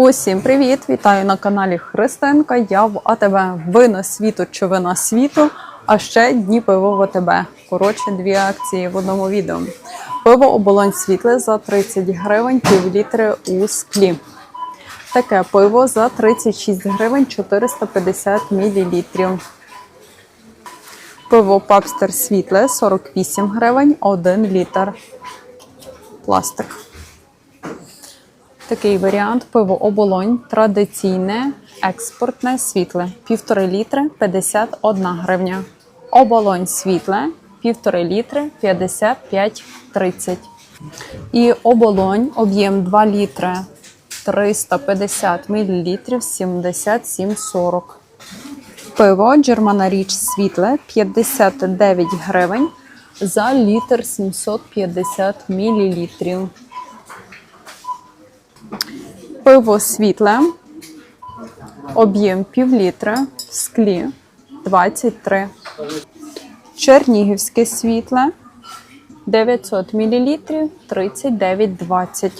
Усім привіт! Вітаю на каналі Христинка. Я в АТБ Вино світу чи вина світу, а ще дні пиво в АТБ. Коротше, дві акції в одному відео. Пиво оболонь світле за 30 гривень, пів літри у склі. Таке пиво за 36 гривень 450 мл. Пиво Папстер світле 48 гривень 1 літр. Пластик. Такий варіант пиво оболонь традиційне, експортне світле. Півтори літри 51 гривня. Оболонь світле, півтори літри 55,30. І оболонь об'єм 2 літри 350 мл 77,40. Пиво Germana Річ світле 59 гривень за літр 750 мл. Пиво світле, об'єм пів літра, в склі 23. Чернігівське світле 900 мл 39,20.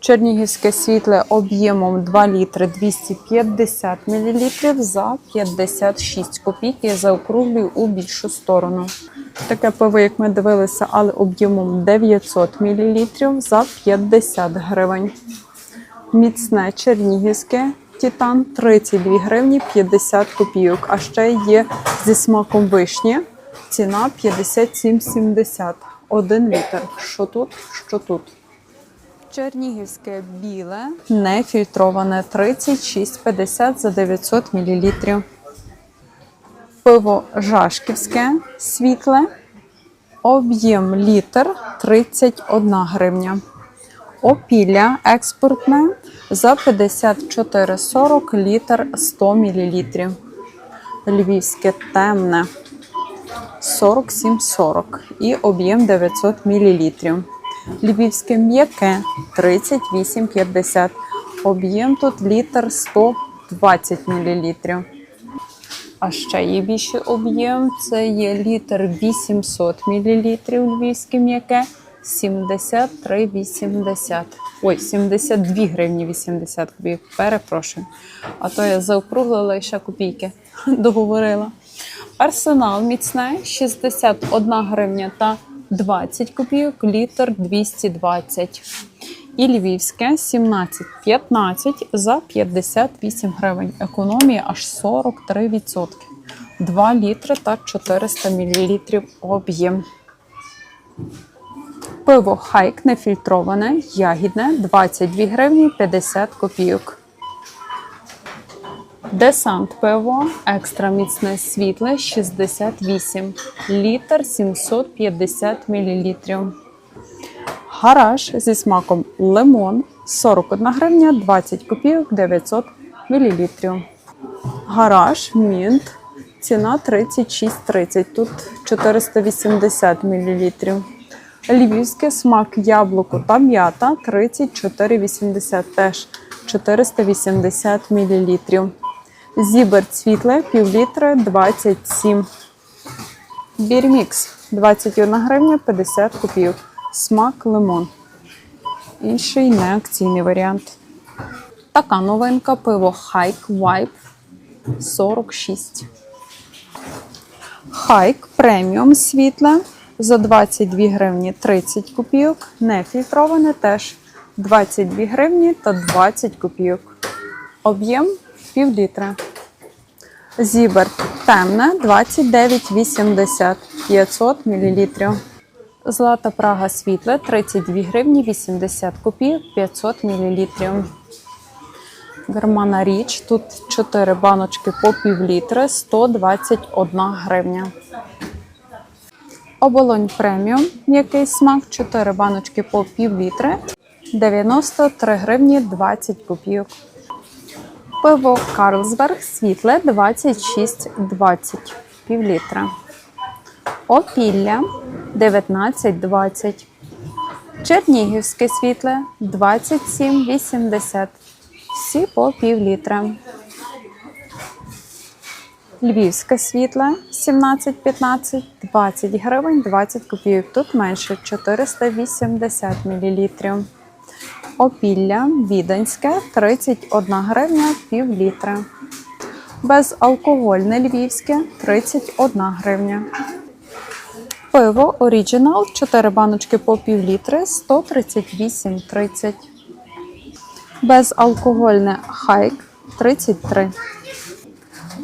Чернігівське світле об'ємом 2 літри 250 мл за 56 копійок. Я заокруглюю у більшу сторону. Таке пиво, як ми дивилися, але об'ємом 900 мл за 50 гривень. Міцне чернігівське титан 32 гривні 50 копійок. А ще є зі смаком вишні. Ціна 57,70. 1 літр. Що тут, що тут. Чернігівське біле, нефільтроване 36,50 за 900 мл. Пиво Жашківське світле. Об'єм літр 31 гривня. Опілля експортне за 54,40 літр 100 мл. Львівське темне 47,40 і об'єм 900 мл. Львівське м'яке 38,50. Об'єм тут літр 120 мл. А ще є більший об'єм. Це є літр 800 мл львівське м'яке 73,80. Ой, 72 гривні 80 копійок. Перепрошую. А то я заокруглила і ще копійки договорила. Арсенал міцне 61 гривня та 20 копійок, літр 220. І львівське 17,15 за 58 гривень. Економія аж 43%. 2 літри та 400 мл об'єм. Пиво хайк нефільтроване, ягідне 22 гривні 50 копійок. Десант пиво екстра міцне світле 68 літр 750 мл. Гараж зі смаком лимон 41 гривня 20 копійок 900 мл. Гараж мінт. Ціна 36,30. Тут 480 мл. Львівське смак яблуко та м'ята 34,80 теж 480 мл. Зібер світле пів літра 27. Бірмікс 21 гривня 50 копійок. Смак лимон. Інший неакційний варіант. Така новинка пиво Хайк Vibe 46. Хайк преміум світле за 22 гривні 30 копійок. Нефільтроване теж 22 гривні та 20 копійок. Об'єм пів літра. Зібер темне 29,80 500 мл. Злата Прага світле 32 гривні 80 копійок 500 мл. Германа річ. Тут 4 баночки по пів літри 121 гривня. Оболонь преміум, м'який смак, 4 баночки по пів літри 93 гривні 20 копійок. Пиво Карлсберг світле 26,20 пів літра. Опілля 19,20. Чернігівське світле 27,80. Всі по пів літра. Львівське світле 17,15, 20 гривень 20 копійок. Тут менше 480 мл. Опілля Віденське 31 гривня пів літра. Безалкогольне львівське 31 гривня. Пиво Оріджинал 4 баночки по пів літри 138,30. Безалкогольне хайк 33.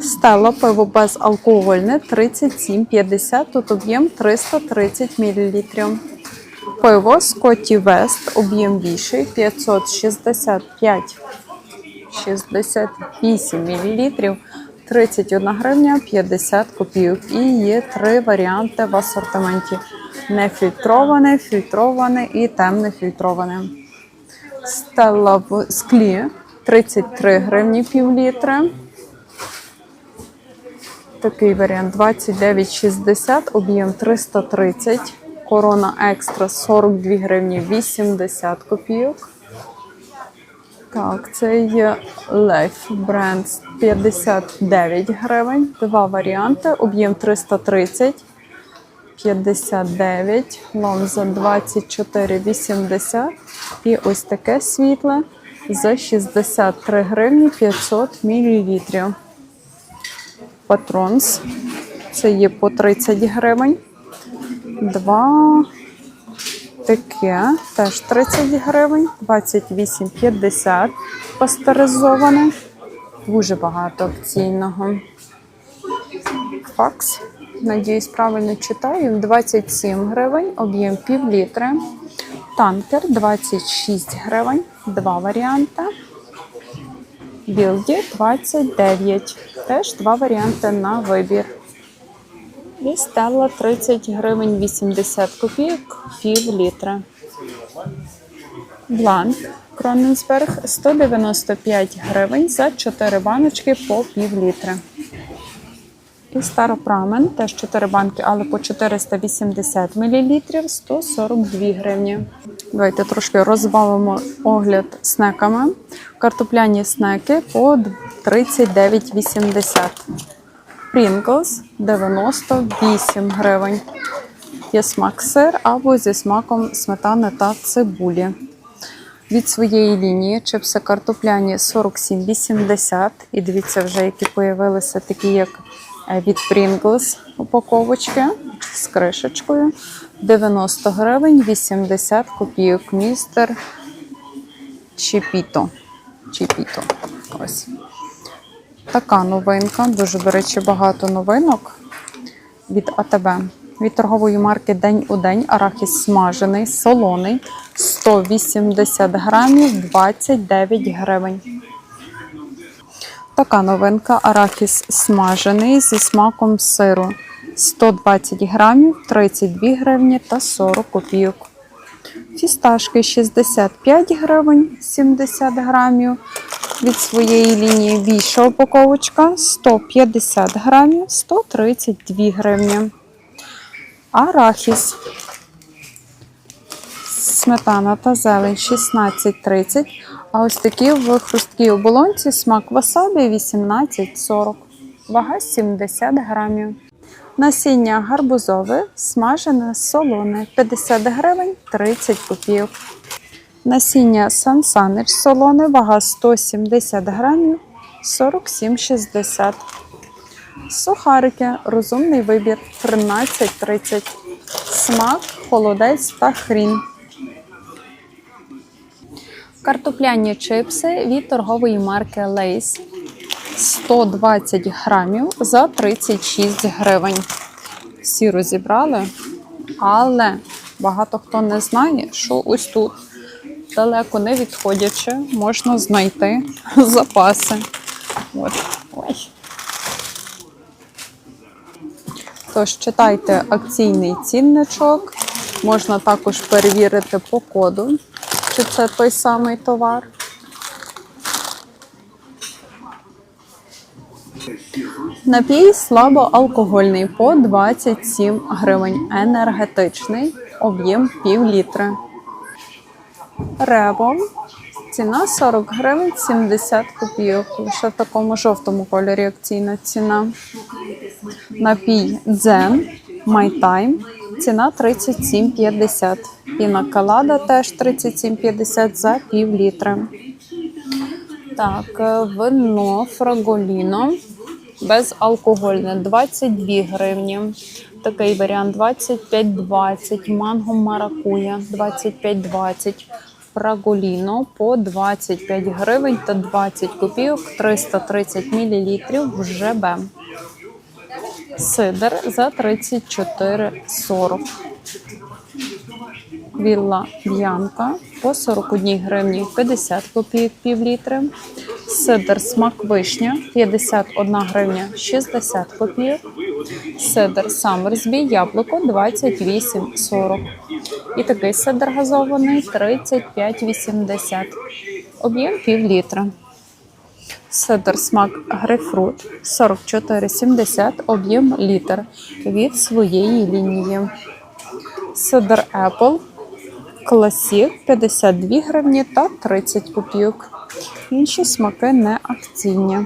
Стелла пиво безалкогольне 37,50. Тут об'єм 330 мл. Пиво Скотті Вест, об'єм більший 565 68 мл, 31 гривня 50 копійок. І є три варіанти в асортименті: нефільтроване, фільтроване і темне фільтроване. Стелла в склі 33 гривні пів літра. Такий варіант 29,60, об'єм 330. Корона екстра 42 гривні 80 копійок. Так, це є Life бренд 59 гривень. Два варіанти. Об'єм 330, 59, ломза 24,80. І ось таке світле за 63 гривні 500 мл. Патронс. Це є по 30 гривень. Два таке теж 30 гривень, 28,50 пастеризоване. Дуже багато акційного. Факс. Надіюсь, правильно читаю. 27 гривень, об'єм пів літри. Танкер 26 гривень, два варіанти. Білді 29. Теж два варіанти на вибір. І стелла 30 гривень 80 копійок, пів літра. Бланк Кроненсберг 195 гривень за 4 баночки по пів літра. І старопрамен теж 4 банки, але по 480 мл 142 гривні. Давайте трошки розбавимо огляд снеками. Картопляні снеки по 39,80. Pringles 98 гривень. Є смак сир або зі смаком сметани та цибулі. Від своєї лінії чипси картопляні 47,80. І дивіться, вже які появилися такі, як е, від Pringles упаковочки з кришечкою. 90 гривень, 80 копійок. Містер Чіпіто. Чіпіто. Ось. Така новинка, дуже, до речі, багато новинок від АТБ. Від торгової марки День у день арахіс смажений, солоний, 180 грамів, 29 гривень. Така новинка арахіс смажений зі смаком сиру. 120 грамів, 32 гривні та 40 копійок. Фісташки 65 гривень, 70 грамів. Від своєї лінії більша упаковочка 150 грамів, 132 гривні. Арахіс. Сметана та зелень 16,30. А ось такі в хрусткій оболонці смак васабі 18,40. Вага 70 грамів. Насіння гарбузове, смажене, солоне 50 гривень 30 копійок. Насіння сансанич солоне, вага 170 грамів 47,60. Сухарики, розумний вибір 13,30. Смак, холодець та хрін. Картопляні чипси від торгової марки Lays 120 грамів за 36 гривень. Всі розібрали, але багато хто не знає, що ось тут, далеко не відходячи, можна знайти запаси. От. Ой. Тож читайте акційний цінничок. Можна також перевірити по коду, чи це той самий товар. Напій слабоалкогольний по 27 гривень. Енергетичний, об'єм пів літра. Ребо. Ціна 40 гривень 70 копійок. Лише в такому жовтому кольорі акційна ціна. Напій Дзен Time. Ціна 37,50. Піна Калада теж 37,50 за пів літри. Так, вино Фраголіно безалкогольне 22 гривні. Такий варіант 25,20. Манго маракуя 25,20. Фраголіно по 25 гривень та 20 копійок 330 мл в ЖБ. Сидр за 34,40. Вілла Б'янка по 41 гривні 50 копійок пів літри. Сидр смак вишня 51 гривня 60 копійок. Сидр Самерсбі яблуко 28,40. І такий сидр газований 35,80. Об'єм пів літра. Сидр смак грейпфрут 44,70, об'єм літр від своєї лінії. Сидр Apple Класік 52 гривні та 30 копійок. Інші смаки не акційні.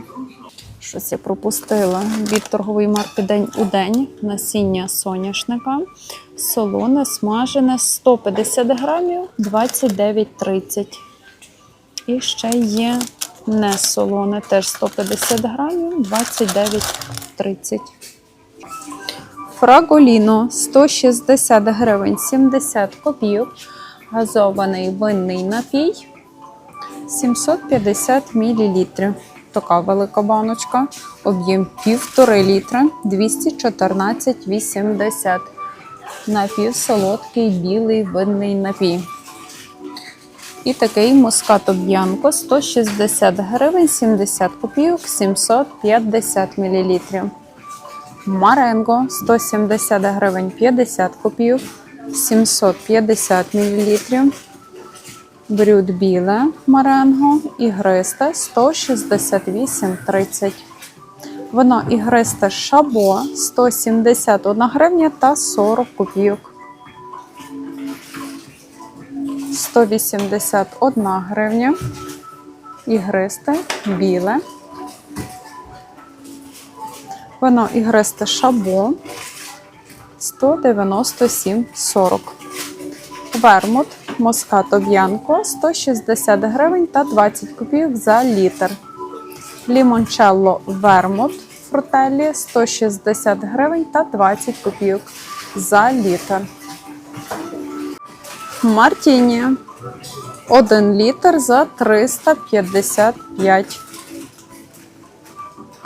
Щось я пропустила від торгової марки День у день насіння соняшника. Солоне, смажене 150 грамів 29,30. І ще є не солоне, теж 150 грамів 29,30. Фраголіно 160 гривень 70 копійок. Газований винний напій 750 мл. Така велика баночка. Об'єм 1,5 літра 214,80. Напів солодкий білий винний напій. І такий мускато б'янко 160 гривень 70 копійок 750 мл. Маренго 170 гривень 50 копійок 750 мл. Брюд біле маренго ігристе 168,30. Воно ігристе шабо 171 гривня та 40 копійок. 181 гривня. Ігристе біле. Воно ігристе шабо 197,40. Вермут Москато Б'янко 160 гривень та 20 копійок за літр. Лімончелло Вермут Фрутеллі 160 гривень та 20 копійок за літр. Мартіні 1 літр за 355.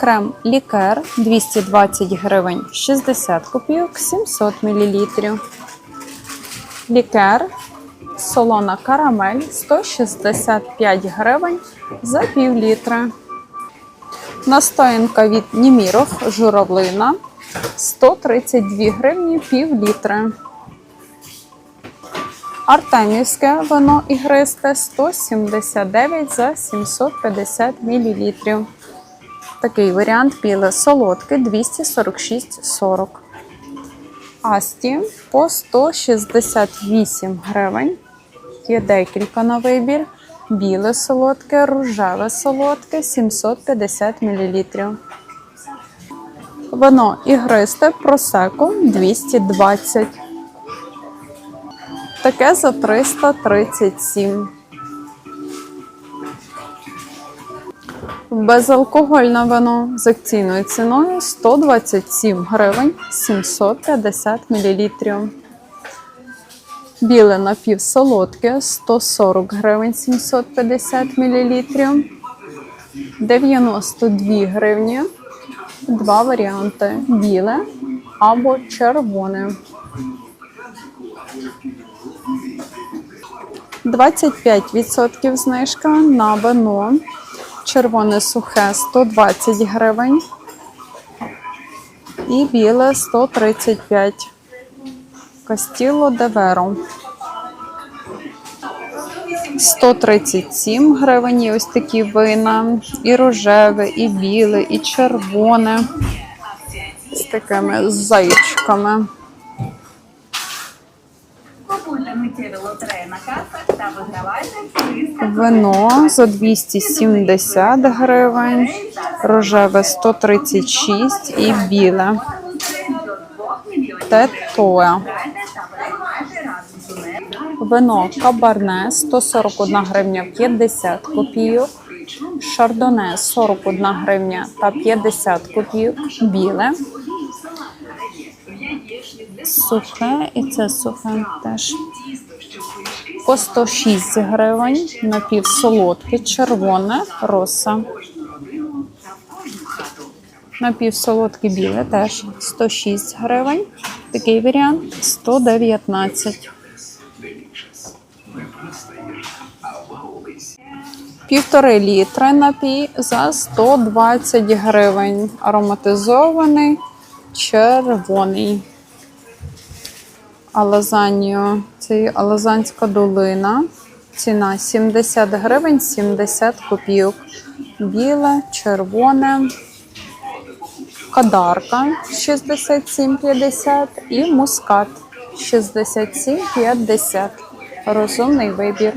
Крем лікер 220 гривень 60 копійок 700 мл. Лікер солона карамель 165 гривень за пів літра. Настоянка від Німіров журавлина 132 гривні пів літра. Артемівське вино ігристе 179 за 750 мл. Такий варіант біле солодке 246,40. Асті по 168 гривень. Є декілька на вибір. Біле солодке, рожеве солодке 750 мл. Вино ігристе просеко 220. Таке за 337. Безалкогольне вино з акційною ціною 127 гривень 750 мл. Біле напівсолодке 140 гривень 750 мл. 92 гривні. Два варіанти: біле або червоне. 25% знижка на вино. Червоне сухе 120 гривень. І біле 135. Кастіло Деверо. 137 гривень. І ось такі вина. І рожеве, і біле, і червоне. З такими зайчиками. Купуйте миттєві лотереї на касах та вигравайте Вино за 270 гривень, рожеве 136 і біле. до 2 мільйонів. Тетоя. Вино Кабарне 141 гривня 50 копійок. Шардоне 41 гривня та 50 копійок. Біле. Сухе і це сухе теж. По 106 гривень. Напівсолодке, червоне, роса. Напівсолодке біле теж 106 гривень. Такий варіант 119. Півтори літри напій за 120 гривень. Ароматизований, червоний. Алазаньо. Це Алазанська долина. Ціна 70 гривень 70 копійок. Біле, червоне, кадарка 67,50 і мускат 67,50. Розумний вибір.